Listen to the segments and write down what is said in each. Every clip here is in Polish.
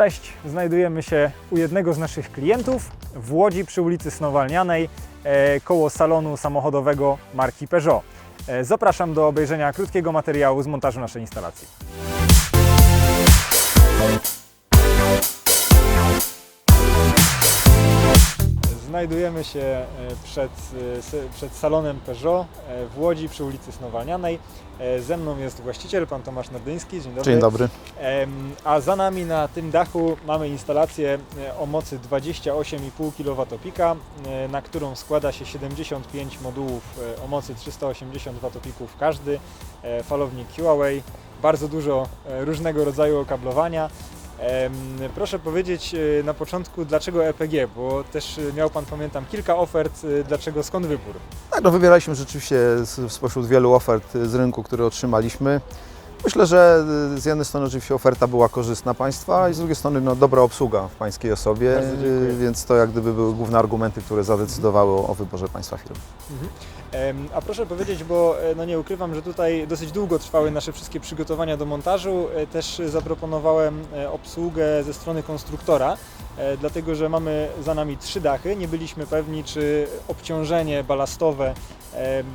Cześć, znajdujemy się u jednego z naszych klientów w Łodzi przy ulicy Snowalnianej, e, koło salonu samochodowego marki Peugeot. E, Zapraszam do obejrzenia krótkiego materiału z montażu naszej instalacji. Znajdujemy się e, przed, e, przed salonem Peugeot e, w Łodzi przy ulicy Snowalnianej. Ze mną jest właściciel, pan Tomasz Nardyński. Dzień dobry. Dzień dobry. A za nami na tym dachu mamy instalację o mocy 28,5 kWp, e, na którą składa się 75 modułów o mocy 380 Wp każdy, falownik QAway, bardzo dużo różnego rodzaju okablowania. Proszę powiedzieć e, na początku, dlaczego EPG, bo też e, miał Pan, pamiętam, kilka ofert, e, dlaczego, skąd wybór? Tak, no wybieraliśmy rzeczywiście spośród wielu ofert z rynku, które otrzymaliśmy. Myślę, że y, z jednej strony oczywiście oferta była korzystna Państwa i z drugiej strony no, dobra obsługa w Pańskiej osobie, y, więc to jak gdyby były główne argumenty, które zadecydowały o, wyborze Państwa firmy. Em, A proszę powiedzieć, bo e, no nie ukrywam, że tutaj dosyć długo trwały nasze wszystkie przygotowania do montażu. E, Też zaproponowałem e, obsługę ze strony konstruktora, dlatego że mamy za nami trzy dachy. Nie byliśmy pewni, czy obciążenie balastowe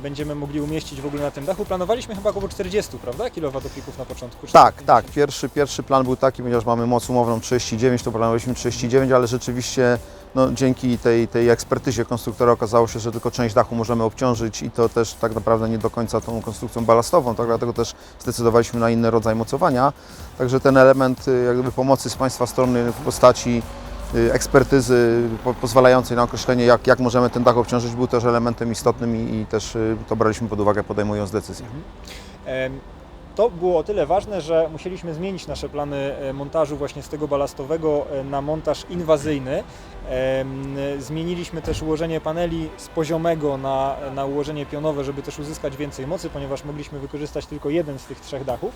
będziemy mogli umieścić w ogóle na tym dachu. Planowaliśmy chyba około 40, prawda? Kilowatopików na początku. Tak, 50? tak. Pierwszy, pierwszy plan był taki, ponieważ mamy moc umowną 39, to planowaliśmy 39, ale rzeczywiście no, dzięki tej, tej ekspertyzie konstruktora okazało się, że tylko część dachu możemy obciążyć i to też tak naprawdę nie do końca tą konstrukcją balastową, tak dlatego też zdecydowaliśmy na inny rodzaj mocowania. Także ten element y, jak gdyby pomocy z Państwa strony w postaci y, ekspertyzy po, pozwalającej na określenie, jak, jak możemy ten dach obciążyć, był też elementem istotnym i, i też y, to braliśmy pod uwagę podejmując decyzję. Em, To było o tyle ważne, że musieliśmy zmienić nasze plany e, montażu właśnie z tego balastowego e, na montaż inwazyjny. Zmieniliśmy też ułożenie paneli z poziomego na, na ułożenie pionowe, żeby też uzyskać więcej mocy, ponieważ mogliśmy wykorzystać tylko jeden z tych trzech dachów.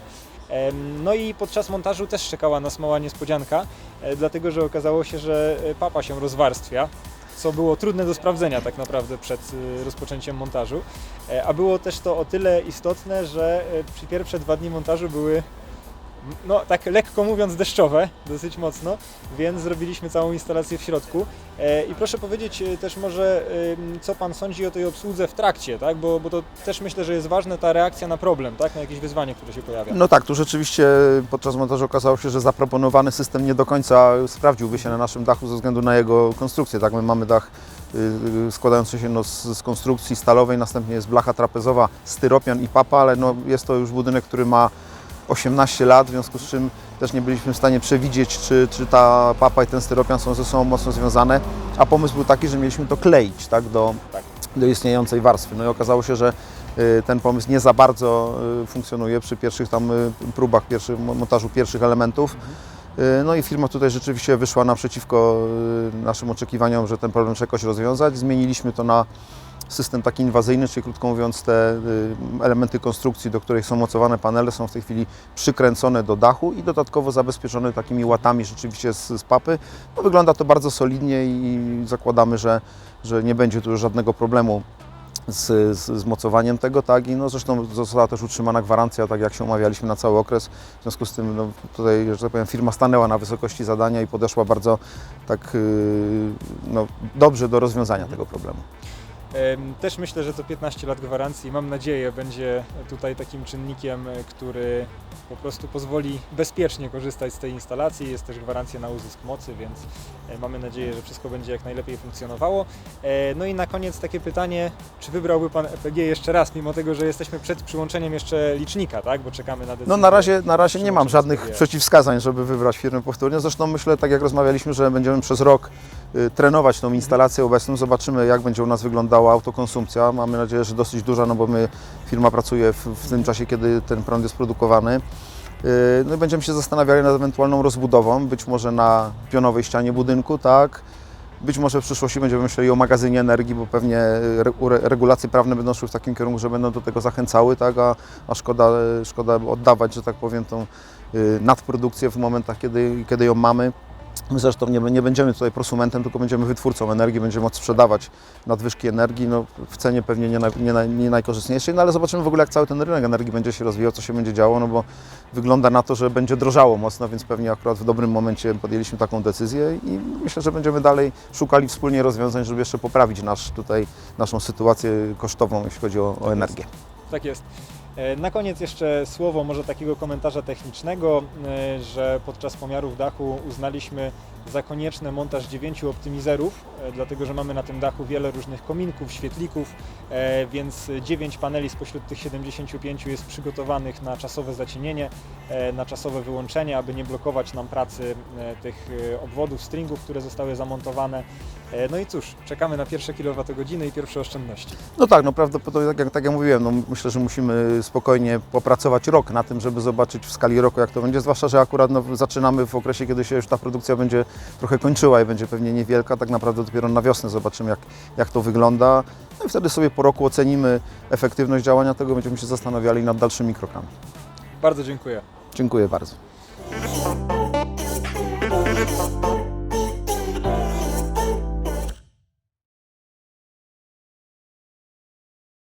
No i podczas montażu też czekała nas mała niespodzianka, e, dlatego że okazało się, że papa się rozwarstwia co było trudne do sprawdzenia tak naprawdę przed y, rozpoczęciem montażu. E, A było też to o tyle istotne, że e, pierwsze dwa dni montażu były, no tak lekko mówiąc, deszczowe, dosyć mocno, więc zrobiliśmy całą instalację w środku. E, I proszę powiedzieć e, też może, co Pan sądzi o tej obsłudze w trakcie, tak? bo, bo to też myślę, że jest ważna ta reakcja na problem, tak? na jakieś wyzwanie, które się pojawia. No tak, tu rzeczywiście podczas montażu okazało się, że zaproponowany system nie do końca sprawdziłby się na naszym dachu ze względu na jego konstrukcję. Tak, my mamy dach y, y, składający się no, z, z konstrukcji stalowej, następnie jest blacha trapezowa, styropian i papa, ale no, jest to już budynek, który ma 18 lat, w związku z czym też nie byliśmy w stanie przewidzieć, czy, czy ta papa i ten styropian są ze sobą mocno związane, a pomysł był taki, że mieliśmy to kleić tak, do, Tak. do istniejącej warstwy. No i okazało się, że y, ten pomysł nie za bardzo y, funkcjonuje przy pierwszych tam y, próbach, pierwszych, mo- montażu pierwszych elementów. Y, No i firma tutaj rzeczywiście wyszła naprzeciwko naszym oczekiwaniom, że ten problem trzeba jakoś rozwiązać. Zmieniliśmy to na system taki inwazyjny, czyli krótko mówiąc te y, elementy konstrukcji, do których są mocowane panele są w tej chwili przykręcone do dachu i dodatkowo zabezpieczone takimi łatami rzeczywiście z, z papy. No, wygląda to bardzo solidnie i zakładamy, że, że nie będzie tu już żadnego problemu z, z, z mocowaniem tego, tak, i no zresztą została też utrzymana gwarancja, tak jak się umawialiśmy na cały okres, w związku z tym no, tutaj, że tak powiem, firma stanęła na wysokości zadania i podeszła bardzo tak yy, no, dobrze do rozwiązania tego problemu. Też myślę, że to 15 lat gwarancji, mam nadzieję, będzie tutaj takim czynnikiem, e, który po prostu pozwoli bezpiecznie korzystać z tej instalacji. Jest też gwarancja na uzysk mocy, więc e, mamy nadzieję, że wszystko będzie jak najlepiej funkcjonowało. E, No i na koniec takie pytanie, czy wybrałby Pan EPG jeszcze raz, mimo tego, że jesteśmy przed przyłączeniem jeszcze licznika, tak? Bo czekamy na decyzję. No na razie, na razie nie mam żadnych przeciwwskazań, żeby wybrać firmę powtórnie. Zresztą myślę, tak jak rozmawialiśmy, że będziemy przez rok trenować tą instalację obecną. Zobaczymy, jak będzie u nas wyglądała autokonsumpcja. Mamy nadzieję, że dosyć duża, no bo my, firma pracuje w, w tym czasie, kiedy ten prąd jest produkowany. Y, No i będziemy się zastanawiali nad ewentualną rozbudową, być może na pionowej ścianie budynku, tak. Być może w przyszłości będziemy myśleli o magazynie energii, bo pewnie ure- regulacje prawne będą szły w takim kierunku, że będą do tego zachęcały, tak, a, a szkoda, szkoda oddawać, że tak powiem, tą y, nadprodukcję w momentach, kiedy, kiedy ją mamy. My zresztą nie, nie będziemy tutaj prosumentem, tylko będziemy wytwórcą energii, będziemy móc sprzedawać nadwyżki energii no, w cenie pewnie nie, nie, nie najkorzystniejszej, no ale zobaczymy w ogóle jak cały ten rynek energii będzie się rozwijał, co się będzie działo, no bo wygląda na to, że będzie drożało mocno, więc pewnie akurat w dobrym momencie podjęliśmy taką decyzję i myślę, że będziemy dalej szukali wspólnie rozwiązań, żeby jeszcze poprawić nasz, tutaj, naszą sytuację kosztową, jeśli chodzi o, o energię. Tak jest. E, Na koniec jeszcze słowo może takiego komentarza technicznego, e, że podczas pomiarów dachu uznaliśmy za konieczne montaż dziewięciu optymizerów, e, dlatego że mamy na tym dachu wiele różnych kominków, świetlików, e, więc dziewięć paneli spośród tych 75 jest przygotowanych na czasowe zacienienie, e, na czasowe wyłączenie, aby nie blokować nam pracy tych obwodów, stringów, które zostały zamontowane. No i cóż, czekamy na pierwsze kilowatogodziny i pierwsze oszczędności. No tak, no prawdopodobnie, tak jak, tak jak mówiłem, no myślę, że musimy spokojnie popracować rok na tym, żeby zobaczyć w skali roku, jak to będzie, zwłaszcza, że akurat no, zaczynamy w okresie, kiedy się już ta produkcja będzie trochę kończyła i będzie pewnie niewielka. Tak naprawdę dopiero na wiosnę zobaczymy, jak, jak to wygląda. No i wtedy sobie po roku ocenimy efektywność działania tego, będziemy się zastanawiali nad dalszymi krokami. Bardzo dziękuję. Dziękuję bardzo.